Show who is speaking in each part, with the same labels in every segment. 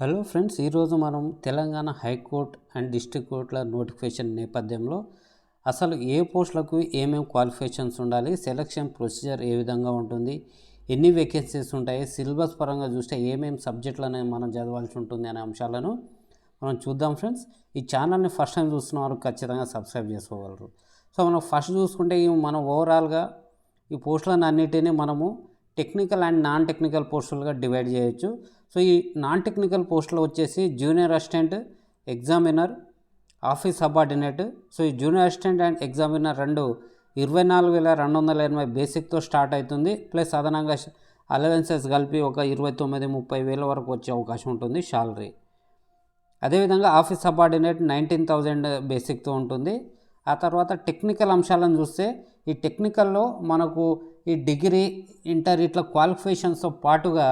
Speaker 1: Hello friends ఈరోజు మనం Telangana high court and district కోర్టుల నోటిఫికేషన్ నేపథ్యంలో అసలు ఏ పోస్టులకు ఏమేమి క్వాలిఫికేషన్స్ ఉండాలి సెలక్షన్ ప్రొసీజర్ ఏ విధంగా ఉంటుంది ఎన్ని వేకెన్సీస్ ఉంటాయి సిలబస్ పరంగా చూస్తే ఏమేమి సబ్జెక్టులను మనం చదవాల్సి ఉంటుంది అనే అంశాలను మనం చూద్దాం ఫ్రెండ్స్. ఈ ఛానల్ని ఫస్ట్ టైం చూస్తున్న వారు ఖచ్చితంగా సబ్స్క్రైబ్ చేసుకోగలరు. సో మనం ఫస్ట్ చూసుకుంటే మనం ఓవరాల్గా ఈ పోస్టులను అన్నిటినీ మనము టెక్నికల్ అండ్ నాన్ టెక్నికల్ పోస్టులుగా డివైడ్ చేయొచ్చు. సో ఈ నాన్ టెక్నికల్ పోస్టులు వచ్చేసి junior assistant examiner office subordinate. So ఈ జూనియర్ అసిస్టెంట్ అండ్ ఎగ్జామినర్ రెండు ఇరవై నాలుగు వేల రెండు వందల ఎనభై బేసిక్తో స్టార్ట్ అవుతుంది. ప్లస్ అదనంగా అలవెన్సెస్ కలిపి ఒక ఇరవై తొమ్మిది ముప్పై వేల వరకు వచ్చే అవకాశం ఉంటుంది శాలరీ. అదేవిధంగా ఆఫీస్ సబార్డినేట్ నైన్టీన్ థౌజండ్ బేసిక్తో ఉంటుంది. ఆ తర్వాత టెక్నికల్ అంశాలను చూస్తే ఈ టెక్నికల్లో మనకు ఈ డిగ్రీ ఇంటర్ ఇట్లా క్వాలిఫికేషన్స్తో పాటుగా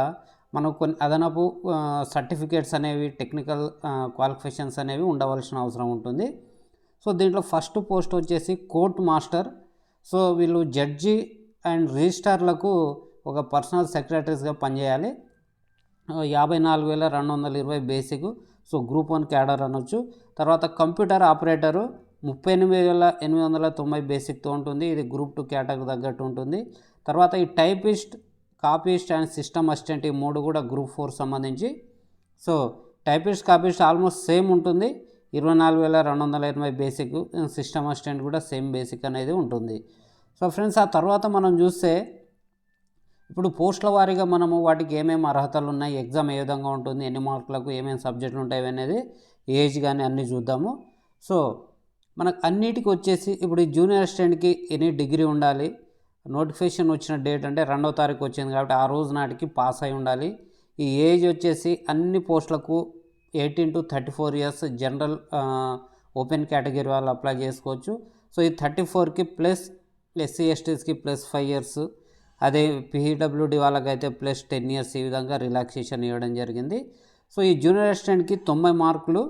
Speaker 1: మనకు కొన్ని అదనపు సర్టిఫికేట్స్ అనేవి టెక్నికల్ క్వాలిఫికేషన్స్ అనేవి ఉండవలసిన అవసరం ఉంటుంది. సో దీంట్లో ఫస్ట్ పోస్ట్ వచ్చేసి కోర్ట్ మాస్టర్. సో వీళ్ళు జడ్జి అండ్ రిజిస్టార్లకు ఒక పర్సనల్ సెక్రటరీస్గా పనిచేయాలి. యాభై నాలుగు వేల రెండు వందల ఇరవై basic. So group one cadre అనొచ్చు. తర్వాత కంప్యూటర్ ఆపరేటరు. ముప్పై ఎనిమిది వేల ఎనిమిది వందల తొంభై బేసిక్తో ఉంటుంది. ఇది గ్రూప్ టూ కేటగిరీ తగ్గట్టు ఉంటుంది. తర్వాత ఈ typist copyist and system assistant ఈ మూడు కూడా గ్రూప్ ఫోర్ సంబంధించి. So typist copyist almost same ఉంటుంది. ఇరవై నాలుగు వేల రెండు వందల ఎనభై బేసిక్ సిస్టమ్ అసిస్టెంట్ కూడా సేమ్ బేసిక్ అనేది ఉంటుంది. సో ఫ్రెండ్స్ ఆ తర్వాత మనం చూస్తే ఇప్పుడు పోస్టుల వారీగా మనము వాటికి ఏమేమి అర్హతలు ఉన్నాయి ఎగ్జామ్ ఏ విధంగా ఉంటుంది ఎన్ని మార్కులకు ఏమేమి సబ్జెక్టులు ఉంటాయి అనేది ఏజ్ కానీ అన్నీ చూద్దాము. సో మనకు అన్నిటికీ వచ్చేసి ఇప్పుడు ఈ జూనియర్ అసిస్టెంట్కి ఎనీ డిగ్రీ ఉండాలి. నోటిఫికేషన్ వచ్చిన డేట్ అంటే రెండవ తారీఖు వచ్చింది కాబట్టి ఆ రోజు నాటికి పాస్ అయి ఉండాలి. ఈ ఏజ్ వచ్చేసి అన్ని పోస్టులకు eighteen to thirty four years general open category వాళ్ళు అప్లై చేసుకోవచ్చు. సో ఈ థర్టీ ఫోర్కి ప్లస్ ఎస్సీ ఎస్టీస్కి ప్లస్ ఫైవ్ ఇయర్స్. అదే పిహెడబ్ల్యూడి వాళ్ళకైతే ప్లస్ టెన్ ఇయర్స్ ఈ విధంగా రిలాక్సేషన్ ఇవ్వడం జరిగింది. సో ఈ జూనియర్ అసిస్టెంట్కి తొంభై మార్కులు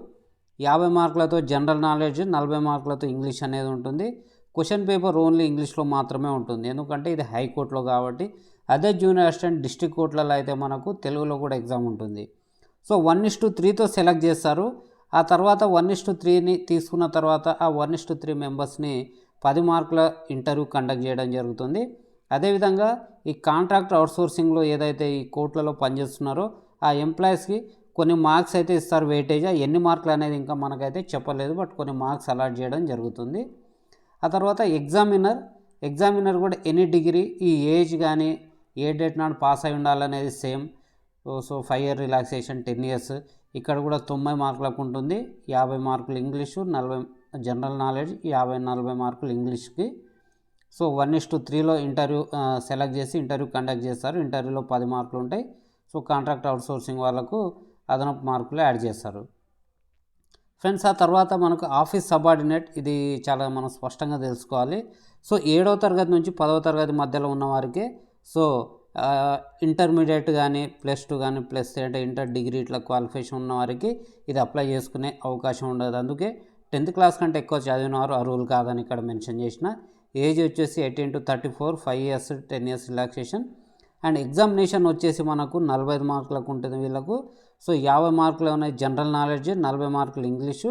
Speaker 1: యాభై మార్కులతో జనరల్ నాలెడ్జ్ నలభై మార్కులతో ఇంగ్లీష్ అనేది ఉంటుంది. క్వశ్చన్ పేపర్ ఓన్లీ ఇంగ్లీష్లో మాత్రమే ఉంటుంది. ఎందుకంటే ఇది హైకోర్టులో కాబట్టి. అదే జూనియర్ అసిస్టెంట్ డిస్ట్రిక్ట్ కోర్టులలో అయితే మనకు తెలుగులో కూడా ఎగ్జామ్ ఉంటుంది. సో వన్ ఇస్ టు త్రీతో సెలెక్ట్ చేస్తారు. ఆ తర్వాత వన్ ఇస్ టు త్రీని తీసుకున్న తర్వాత ఆ వన్ ఇస్ టు త్రీ మెంబర్స్ని పది మార్కుల ఇంటర్వ్యూ కండక్ట్ చేయడం జరుగుతుంది. అదేవిధంగా ఈ కాంట్రాక్ట్ అవుట్సోర్సింగ్లో ఏదైతే ఈ కోర్టులలో పనిచేస్తున్నారో ఆ ఎంప్లాయీస్కి కొన్ని మార్క్స్ అయితే ఇస్తారు వెయిటేజ్ ఎన్ని మార్కులు అనేది ఇంకా మనకైతే చెప్పలేదు బట్ కొన్ని మార్క్స్ అలాట్ చేయడం జరుగుతుంది. ఆ తర్వాత ఎగ్జామినర్ ఎగ్జామినర్ కూడా ఎనీ డిగ్రీ ఈ ఏజ్ కానీ ఏ డేట్ నాడు పాస్ అయి ఉండాలనేది same so five year relaxation ten years ఇక్కడ కూడా తొంభై మార్కులకు ఉంటుంది. యాభై మార్కులు ఇంగ్లీషు నలభై జనరల్ నాలెడ్జ్ యాభై నలభై మార్కులు ఇంగ్లీష్కి సో వన్ ఇస్ టు త్రీలో ఇంటర్వ్యూ సెలెక్ట్ చేసి ఇంటర్వ్యూ కండక్ట్ చేస్తారు. ఇంటర్వ్యూలో పది మార్కులు ఉంటాయి. సో కాంట్రాక్ట్ అవుట్సోర్సింగ్ వాళ్ళకు అదనపు మార్కులు యాడ్ చేస్తారు ఫ్రెండ్స్ ఆ తర్వాత మనకు ఆఫీస్ సబార్డినేట్ ఇది చాలా మనం స్పష్టంగా తెలుసుకోవాలి. సో ఏడవ తరగతి నుంచి పదవ తరగతి మధ్యలో ఉన్న వారికి సో ఇంటర్మీడియట్ కానీ ప్లస్ టూ కానీ ప్లస్ అంటే ఇంటర్ డిగ్రీ ఇట్లా క్వాలిఫికేషన్ ఉన్న వారికి ఇది అప్లై చేసుకునే అవకాశం ఉండదు. అందుకే టెన్త్ క్లాస్ కంటే ఎక్కువ చదివిన వారు అర్హులు కాదని ఇక్కడ మెన్షన్ చేసిన. ఏజ్ వచ్చేసి eighteen to thirty four five years ten years relaxation. And examination వచ్చేసి మనకు నలభై ఐదు మార్కులకు ఉంటుంది వీళ్ళకు. సో యాభై మార్కులు ఉన్నాయి జనరల్ నాలెడ్జ్ నలభై మార్కులు ఇంగ్లీషు.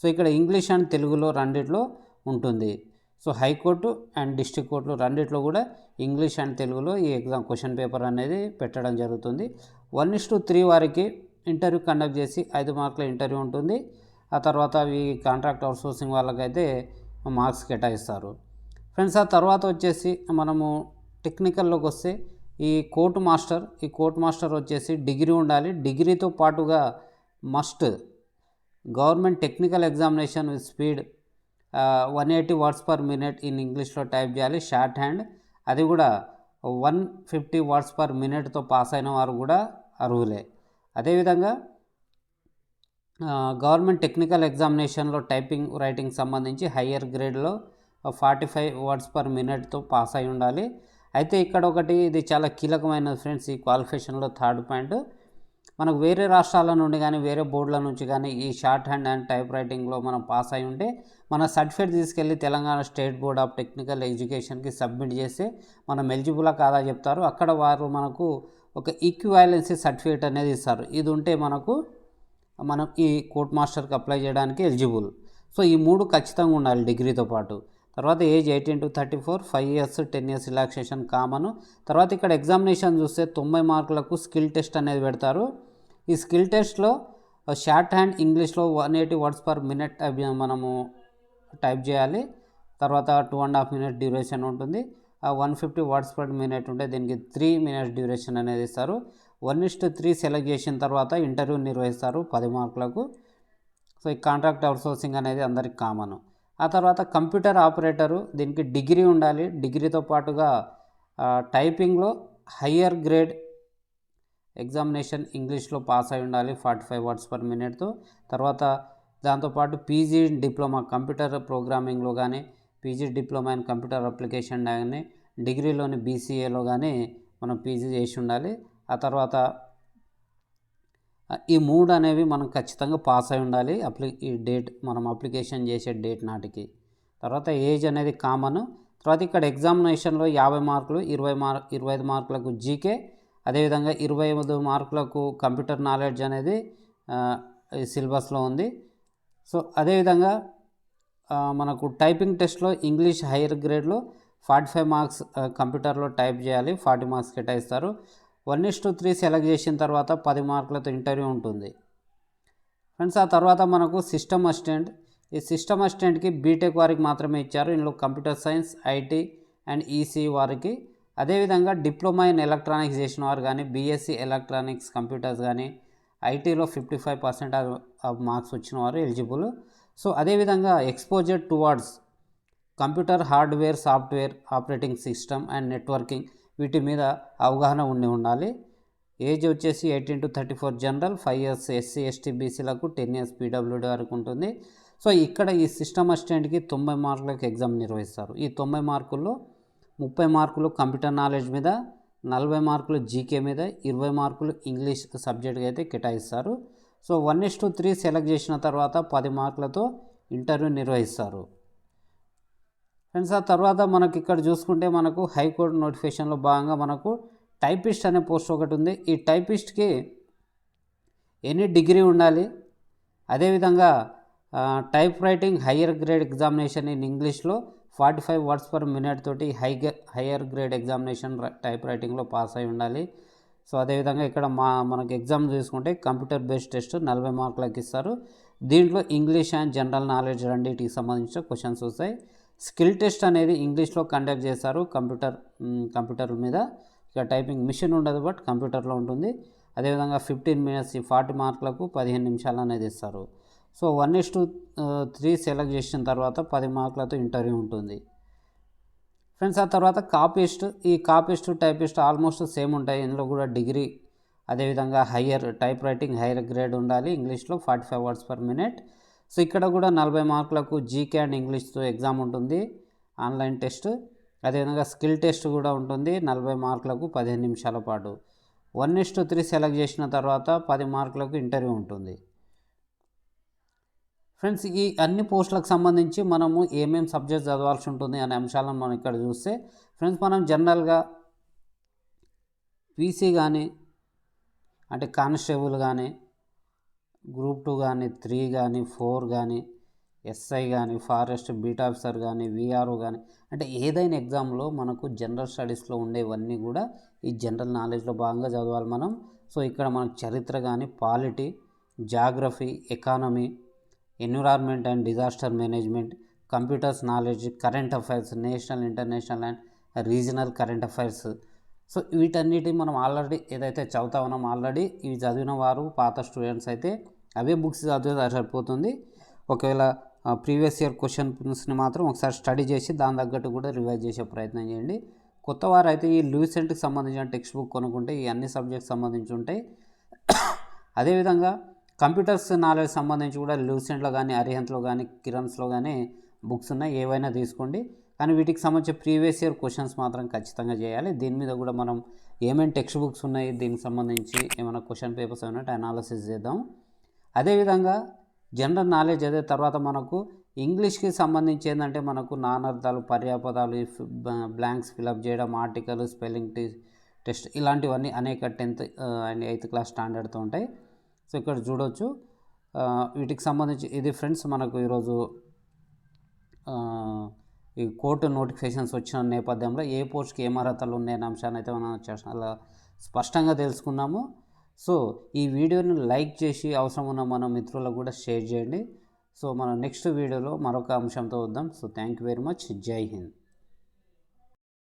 Speaker 1: సో ఇక్కడ ఇంగ్లీష్ అండ్ తెలుగులో రెండిట్లో ఉంటుంది. సో హైకోర్టు అండ్ డిస్ట్రిక్ట్ కోర్టులు రెండిట్లో కూడా ఇంగ్లీష్ అండ్ తెలుగులో ఈ ఎగ్జామ్ క్వశ్చన్ పేపర్ అనేది పెట్టడం జరుగుతుంది. వన్ ఇస్ టు త్రీ వారికి ఇంటర్వ్యూ కండక్ట్ చేసి ఐదు మార్కుల ఇంటర్వ్యూ ఉంటుంది. ఆ తర్వాత అవి కాంట్రాక్ట్ అవుట్సోర్సింగ్ వాళ్ళకైతే మార్క్స్ కేటాయిస్తారు. ఫ్రెండ్స్ ఆ తర్వాత వచ్చేసి మనము టెక్నికల్లోకి వస్తే ఈ కోర్టు మాస్టర్ ఈ కోర్టు మాస్టర్ వచ్చేసి డిగ్రీ ఉండాలి. డిగ్రీతో పాటుగా must government technical examination with speed one eighty words per minute in ఇంగ్లీష్లో టైప్ చేయాలి. షార్ట్ హ్యాండ్ అది కూడా వన్ ఫిఫ్టీ వర్డ్స్ పర్ మినిట్తో పాస్ అయిన వారు కూడా అర్హులే. అదేవిధంగా గవర్నమెంట్ టెక్నికల్ ఎగ్జామినేషన్లో టైపింగ్ రైటింగ్ సంబంధించి హయ్యర్ గ్రేడ్లో ఫార్టీ ఫైవ్ వర్డ్స్ పర్ మినిట్తో పాస్ అయి ఉండాలి. అయితే ఇక్కడ ఒకటి ఇది చాలా కీలకమైన ఫ్రెండ్స్ ఈ క్వాలిఫికేషన్లో థర్డ్ పాయింట్. మనకు వేరే రాష్ట్రాల నుండి కానీ వేరే బోర్డుల నుంచి కానీ ఈ షార్ట్ హ్యాండ్ అండ్ టైప్ రైటింగ్లో మనం పాస్ అయి ఉంటే మన సర్టిఫికేట్ తీసుకెళ్ళి Telangana state board of technical ఎడ్యుకేషన్కి సబ్మిట్ చేస్తే మనం ఎలిజిబులా కాదా చెప్తారు. అక్కడ వారు మనకు ఒక ఈక్వాలెన్సీ సర్టిఫికేట్ అనేది ఇస్తారు. ఇది ఉంటే మనకు మనం ఈ కోర్ట్ మాస్టర్కి అప్లై చేయడానికి ఎలిజిబుల్. సో ఈ మూడు ఖచ్చితంగా ఉండాలి డిగ్రీతో పాటు. తర్వాత age eighteen to thirty four five years ten years relaxation common. తర్వాత ఇక్కడ ఎగ్జామినేషన్ చూస్తే తొంభై మార్కులకు స్కిల్ టెస్ట్ అనేది పెడతారు. ఈ స్కిల్ టెస్ట్లో షార్ట్ హ్యాండ్ ఇంగ్లీష్లో one eighty words per minute మనము టైప్ చేయాలి. తర్వాత two and half minute duration ఉంటుంది. ఆ one fifty words per minute ఉంటే దీనికి త్రీ మినిట్స్ డ్యూరేషన్ అనేది ఇస్తారు. వన్ ఇస్ట్ త్రీ సెలెక్ట్ చేసిన తర్వాత ఇంటర్వ్యూ నిర్వహిస్తారు పది మార్కులకు. సో ఈ కాంట్రాక్ట్ అవుట్సోర్సింగ్ అనేది అందరికి కామన్. ఆ తర్వాత కంప్యూటర్ ఆపరేటరు దీనికి డిగ్రీ ఉండాలి. డిగ్రీతో పాటుగా టైపింగ్లో హయ్యర్ గ్రేడ్ ఎగ్జామినేషన్ ఇంగ్లీష్లో పాస్ అయి ఉండాలి ఫార్టీ ఫైవ్ వర్డ్స్ పర్ మినిట్తో. తర్వాత దాంతోపాటు పీజీ డిప్లొమా కంప్యూటర్ ప్రోగ్రామింగ్లో కానీ PG diploma in computer application కానీ డిగ్రీలోని బీసీఏలో కానీ మనం పీజీ చేసి ఉండాలి. ఆ తర్వాత ఈ మూడు అనేవి మనం ఖచ్చితంగా పాస్ అయి ఉండాలి. అప్లి ఈ డేట్ మనం అప్లికేషన్ చేసే డేట్ నాటికి. తర్వాత ఏజ్ అనేది కామన్. తర్వాత ఇక్కడ ఎగ్జామినేషన్లో యాభై మార్కులు ఇరవై మార్ ఇరవై ఐదు మార్కులకు జీకే. అదేవిధంగా ఇరవై ఐదు మార్కులకు కంప్యూటర్ నాలెడ్జ్ అనేది సిలబస్లో ఉంది. సో అదేవిధంగా మనకు టైపింగ్ టెస్ట్లో ఇంగ్లీష్ హైయర్ గ్రేడ్లో ఫార్టీ ఫైవ్ మార్క్స్ కంప్యూటర్లో టైప్ చేయాలి. ఫార్టీ మార్క్స్ కేటాయిస్తారు. One is to three select చేసిన తర్వాత పది మార్కులతో ఇంటర్వ్యూ ఉంటుంది. ఫ్రెండ్స్ ఆ తర్వాత మనకు సిస్టమ్ అసిస్టెంట్. ఈ సిస్టమ్ అసిస్టెంట్కి బీటెక్ వారికి మాత్రమే ఇచ్చారు. ఇందులో computer science IT and EC వారికి. అదేవిధంగా డిప్లొమా ఇన్ ఎలక్ట్రానిక్స్ చేసిన వారు కానీ బీఎస్సీ ఎలక్ట్రానిక్స్ కంప్యూటర్స్ కానీ ఐటీలో ఫిఫ్టీ ఫైవ్ పర్సెంట్ మార్క్స్ వచ్చిన వారు ఎలిజిబుల్. సో అదేవిధంగా exposure towards computer hardware software operating system and networking వీటి మీద అవగాహన ఉండి ఉండాలి. ఏజ్ వచ్చేసి eighteen to thirty four general five years SC ST బీసీలకు టెన్ ఇయర్స్ పీడబ్ల్యూడీ వరకు ఉంటుంది. సో ఇక్కడ ఈ సిస్టమ్ అసిస్టెంట్కి తొంభై మార్కులకు ఎగ్జామ్ నిర్వహిస్తారు. ఈ తొంభై మార్కుల్లో ముప్పై మార్కులు కంప్యూటర్ నాలెడ్జ్ మీద నలభై మార్కులు జీకే మీద ఇరవై మార్కులు ఇంగ్లీష్ సబ్జెక్ట్కి అయితే కేటాయిస్తారు. So one is to three select చేసిన తర్వాత పది మార్కులతో ఇంటర్వ్యూ నిర్వహిస్తారు. ఫ్రెండ్స్ ఆ తర్వాత మనకి ఇక్కడ చూసుకుంటే మనకు హైకోర్టు నోటిఫికేషన్లో భాగంగా మనకు టైపిస్ట్ అనే పోస్ట్ ఒకటి ఉంది. ఈ టైపిస్ట్కి ఎనీ డిగ్రీ ఉండాలి. అదేవిధంగా type writing higher grade examination in ఇంగ్లీష్లో forty five words per minute తోటి high higher grade examination type రైటింగ్లో pass అయి ఉండాలి. సో అదేవిధంగా ఇక్కడ మా మనకి ఎగ్జామ్ చూసుకుంటే కంప్యూటర్ బేస్డ్ టెస్ట్ నలభై మార్కులకు ఇస్తారు. దీంట్లో ఇంగ్లీష్ అండ్ జనరల్ నాలెడ్జ్ రెండింటికి సంబంధించిన క్వశ్చన్స్ వస్తాయి. స్కిల్ టెస్ట్ అనేది ఇంగ్లీష్లో కండక్ట్ చేస్తారు కంప్యూటర్ కంప్యూటర్ మీద. ఇక టైపింగ్ మిషన్ ఉండదు బట్ కంప్యూటర్లో ఉంటుంది. అదేవిధంగా ఫిఫ్టీన్ మినిట్స్ ఫార్టీ మార్కులకు పదిహేను నిమిషాలు అనేది ఇస్తారు. So one is to three select చేసిన తర్వాత పది మార్కులతో ఇంటర్వ్యూ ఉంటుంది. ఫ్రెండ్స్ ఆ తర్వాత కాపీస్ట్ ఈ కాపీస్ట్ టైపిస్ట్ ఆల్మోస్ట్ సేమ్ ఉంటాయి. ఇందులో కూడా డిగ్రీ అదేవిధంగా higher type writing higher grade ఉండాలి. ఇంగ్లీష్లో forty five words per minute. So ఇక్కడ కూడా నలభై మార్కులకు జీకే అండ్ ఇంగ్లీష్తో ఎగ్జామ్ ఉంటుంది. ఆన్లైన్ టెస్ట్ అదేవిధంగా స్కిల్ టెస్ట్ కూడా ఉంటుంది. నలభై మార్కులకు పదిహేను నిమిషాల పాటు. One is to three select చేసిన తర్వాత పది మార్కులకు ఇంటర్వ్యూ ఉంటుంది. ఫ్రెండ్స్ ఈ అన్ని పోస్టులకు సంబంధించి మనము ఏమేమి సబ్జెక్ట్ చదవాల్సి ఉంటుంది అనే అంశాలను మనం ఇక్కడ చూస్తే ఫ్రెండ్స్ మనం జనరల్గా పీసీ కానీ అంటే కానిస్టేబుల్ కానీ గ్రూప్ టూ కానీ త్రీ కానీ ఫోర్ కానీ ఎస్ఐ కానీ ఫారెస్ట్ బీట్ ఆఫీసర్ కానీ విఆర్ఓ కానీ అంటే ఏదైనా ఎగ్జామ్లో మనకు జనరల్ స్టడీస్లో ఉండేవన్నీ కూడా ఈ జనరల్ నాలెడ్జ్లో భాగంగా చదవాలి మనం. సో ఇక్కడ మనకు చరిత్ర కానీ polity geography economy environment and disaster management computers knowledge current affairs national international and regional current affairs. So వీటన్నిటి మనం ఆల్రెడీ ఏదైతే చదువుతా ఉన్నాం ఆల్రెడీ ఇవి చదివిన వారు పాత స్టూడెంట్స్ అయితే అవే బుక్స్ చదివితే సరిపోతుంది. ఒకవేళ ప్రీవియస్ ఇయర్ క్వశ్చన్స్ని మాత్రం ఒకసారి స్టడీ చేసి దాని తగ్గట్టు కూడా రివైజ్ చేసే ప్రయత్నం చేయండి. కొత్త వారు అయితే ఈ లూసెంట్కి సంబంధించిన టెక్స్ట్ బుక్ కొనుక్కుంటే ఈ అన్ని సబ్జెక్ట్స్ సంబంధించి ఉంటాయి. అదేవిధంగా కంప్యూటర్స్ నాలెడ్జ్ సంబంధించి కూడా లూసెంట్లో కానీ అరిహంత్లో కానీ కిరణ్స్లో కానీ బుక్స్ ఉన్నాయి. ఏవైనా తీసుకోండి. కానీ వీటికి సంబంధించి ప్రీవియస్ ఇయర్ క్వశ్చన్స్ మాత్రం ఖచ్చితంగా చేయాలి. దీని మీద కూడా మనం ఏమేమి టెక్స్ట్ బుక్స్ ఉన్నాయి దీనికి సంబంధించి ఏమైనా క్వశ్చన్ పేపర్స్ ఏమైనా అనాలసిస్ చేద్దాం. అదేవిధంగా జనరల్ నాలెడ్జ్ అదే తర్వాత మనకు ఇంగ్లీష్కి సంబంధించి ఏంటంటే మనకు నానార్థాలు పర్యాపదాలు బ్లాంక్స్ ఫిలప్ చేయడం ఆర్టికల్ స్పెల్లింగ్ టెస్ట్ ఇలాంటివన్నీ అనేక టెన్త్ అండ్ ఎయిత్ క్లాస్ స్టాండర్డ్తో ఉంటాయి. సో ఇక్కడ చూడొచ్చు. వీటికి సంబంధించి ఇది ఫ్రెండ్స్ మనకు ఈరోజు ఈ కోర్టు నోటిఫికేషన్స్ వచ్చిన నేపథ్యంలో ఏ పోస్ట్కి ఏం అర్హతలు ఉన్నాయనే అంశాన్ని అయితే మనం చాలా స్పష్టంగా తెలుసుకున్నాము. సో ఈ వీడియోని లైక్ చేసి అవసరం ఉన్న మన మిత్రులకు కూడా షేర్ చేయండి. సో మనం నెక్స్ట్ వీడియోలో మరొక అంశంతో వద్దాం. So thank you very much జై హింద్.